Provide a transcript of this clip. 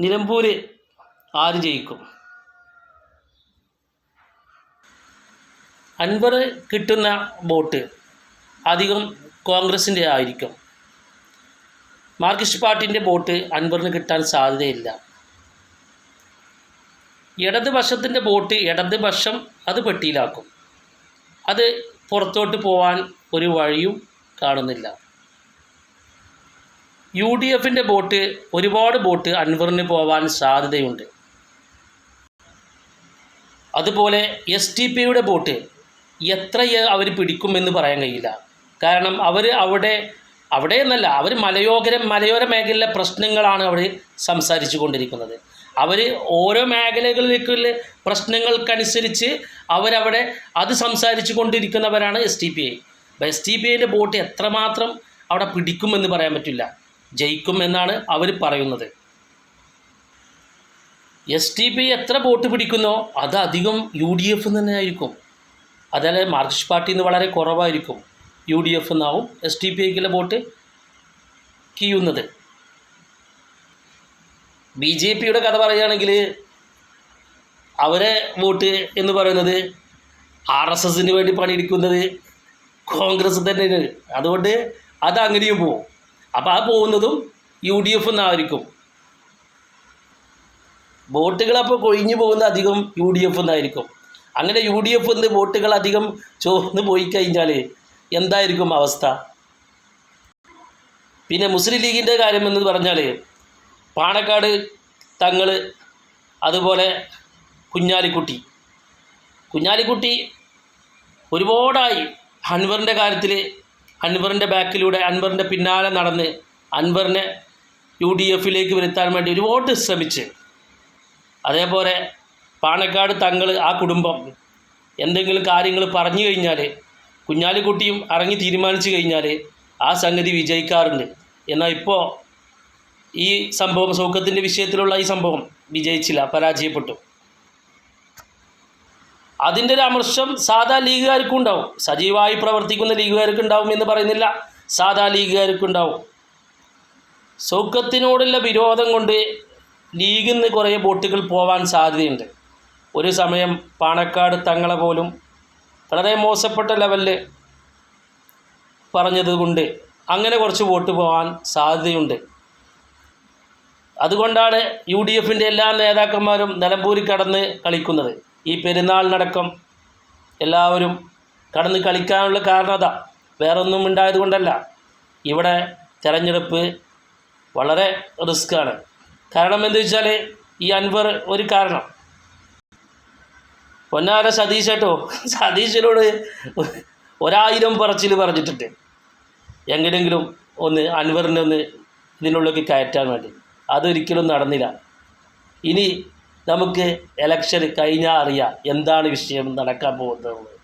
നിലമ്പൂർ ആര് ജയിക്കും? അൻവർ കിട്ടുന്ന വോട്ട് അധികം കോൺഗ്രസിന്റെ ആയിരിക്കും. മാർക്സിസ്റ്റ് പാർട്ടിന്റെ വോട്ട് അൻവറിന് കിട്ടാൻ സാധ്യതയില്ല. ഇടതുപക്ഷത്തിന്റെ വോട്ട് ഇടതുപക്ഷം അത് പെട്ടിയിലാക്കും. അത് പുറത്തോട്ട് പോവാൻ ഒരു വഴിയും കാണുന്നില്ല. യു ഡി എഫിന്റെ ബോട്ട് ഒരുപാട് ബോട്ട് അൻവറിന് പോവാൻ സാധ്യതയുണ്ട്. അതുപോലെ എസ് ടി പിയുടെ ബോട്ട് എത്ര അവർ പിടിക്കുമെന്ന് പറയാൻ കഴിയില്ല. കാരണം അവർ അവിടെ അവിടെ എന്നല്ല അവർ മലയോര മലയോര മേഖലയിലെ പ്രശ്നങ്ങളാണ് അവർ സംസാരിച്ചു കൊണ്ടിരിക്കുന്നത് അവർ ഓരോ മേഖലകളിലേക്കുള്ള പ്രശ്നങ്ങൾക്കനുസരിച്ച് അവരവിടെ അത് സംസാരിച്ചു കൊണ്ടിരിക്കുന്നവരാണ് S T P I. S T P ഐന്റെ ബോട്ട് എത്രമാത്രം അവിടെ പിടിക്കുമെന്ന് പറയാൻ പറ്റില്ല. ജയിക്കും എന്നാണ് അവർ പറയുന്നത്. എസ് ടി പി എത്ര വോട്ട് പിടിക്കുന്നോ അത് അധികം യു ഡി എഫ് തന്നെ ആയിരിക്കും അതല്ല മാർക്സിസ്റ്റ് പാർട്ടിയിൽ നിന്ന് വളരെ കുറവായിരിക്കും യു ഡി എഫ് എന്നാവും എസ് ടി പി ഐക്കുള്ള വോട്ട് കീയുന്നത് ബി ജെ പിയുടെ കഥ പറയുകയാണെങ്കിൽ അവരെ വോട്ട് എന്ന് പറയുന്നത് ആർ എസ് എസിന് വേണ്ടി പണിയെടുക്കുന്നത് കോൺഗ്രസ് തന്നെയാണ്. അതുകൊണ്ട് അത് അങ്ങനെയും പോവും. അപ്പോൾ ആ പോകുന്നതും യു ഡി എഫ് എന്നായിരിക്കും. വോട്ടുകൾ അപ്പോൾ കൊഴിഞ്ഞു പോകുന്ന അധികം യു ഡി എഫ് എന്നായിരിക്കും. അങ്ങനെ യു ഡി എഫ് വോട്ടുകൾ അധികം ചോർന്ന് പോയി കഴിഞ്ഞാൽ എന്തായിരിക്കും അവസ്ഥ? പിന്നെ മുസ്ലിം ലീഗിന്റെ കാര്യം എന്ന് പറഞ്ഞാൽ പാണക്കാട് തങ്ങൾ അതുപോലെ കുഞ്ഞാലിക്കുട്ടി. കുഞ്ഞാലിക്കുട്ടി ഒരുപാടായി അൻവറിന്റെ കാര്യത്തിൽ അൻവറിന്റെ ബാക്കിലൂടെ അൻവറിന്റെ പിന്നാലെ നടന്ന് അൻവറിനെ യു ഡി എഫിലേക്ക് വരുത്താൻ വേണ്ടി ഒരു വോട്ട് ശ്രമിച്ച്. അതേപോലെ പാണക്കാട് തങ്ങൾ ആ കുടുംബം എന്തെങ്കിലും കാര്യങ്ങൾ പറഞ്ഞു കഴിഞ്ഞാൽ കുഞ്ഞാലിക്കുട്ടിയും ഇറങ്ങി തീരുമാനിച്ചു കഴിഞ്ഞാൽ ആ സംഗതി വിജയിക്കാറുണ്ട്. എന്നാൽ ഇപ്പോൾ ഈ സംഭവം സൗഖ്യത്തിന്റെ വിഷയത്തിലുള്ള ഈ സംഭവം വിജയിച്ചില്ല പരാജയപ്പെട്ടു. അതിന്റെ ഒരു അമർഷം സാധാ ലീഗുകാർക്കും ഉണ്ടാവും സജീവമായി പ്രവർത്തിക്കുന്ന ലീഗുകാർക്ക് ഉണ്ടാവും എന്ന് പറയുന്നില്ല. സാധാ ലീഗുകാർക്കും ഉണ്ടാവും സൗഖ്യത്തിനോടുള്ള വിരോധം കൊണ്ട് ലീഗിൽ നിന്ന് കുറേ ബോട്ടുകൾ പോവാൻ സാധ്യതയുണ്ട്. ഒരു സമയം പാണക്കാട് തങ്ങളെ പോലും വളരെ മോശപ്പെട്ട ലെവലിൽ പറഞ്ഞതുകൊണ്ട് അങ്ങനെ കുറച്ച് വോട്ട് പോകാൻ സാധ്യതയുണ്ട്. അതുകൊണ്ടാണ് യു ഡി എഫിന്റെ എല്ലാ നേതാക്കന്മാരും നിലമ്പൂരിൽ കടന്ന് കളിക്കുന്നത്. ഈ പെരുന്നാളിനടക്കം എല്ലാവരും കടന്ന് കളിക്കാനുള്ള കാരണത വേറെ വേറൊന്നും ഉണ്ടായത് കൊണ്ടല്ല ഇവിടെ തിരഞ്ഞെടുപ്പ് വളരെ റിസ്ക്കാണ്. കാരണം എന്താ വെച്ചാൽ ഈ അൻവർ ഒരു കാരണം. പൊന്നാര സതീഷ് കേട്ടോ സതീശനോട് ഒരായിരം പറച്ചിൽ പറഞ്ഞിട്ടുണ്ട്. എങ്ങനെയെങ്കിലും ഒന്ന് അൻവറിനെ ഒന്ന് ഇതിനുള്ളിലേക്ക് കയറ്റാൻ വേണ്ടി. അതൊരിക്കലും നടന്നില്ല. ഇനി നമുക്ക് എലക്ഷൻ കഴിഞ്ഞാൽ അറിയാം എന്താണ് വിഷയം നടക്കാൻ പോകുന്നത്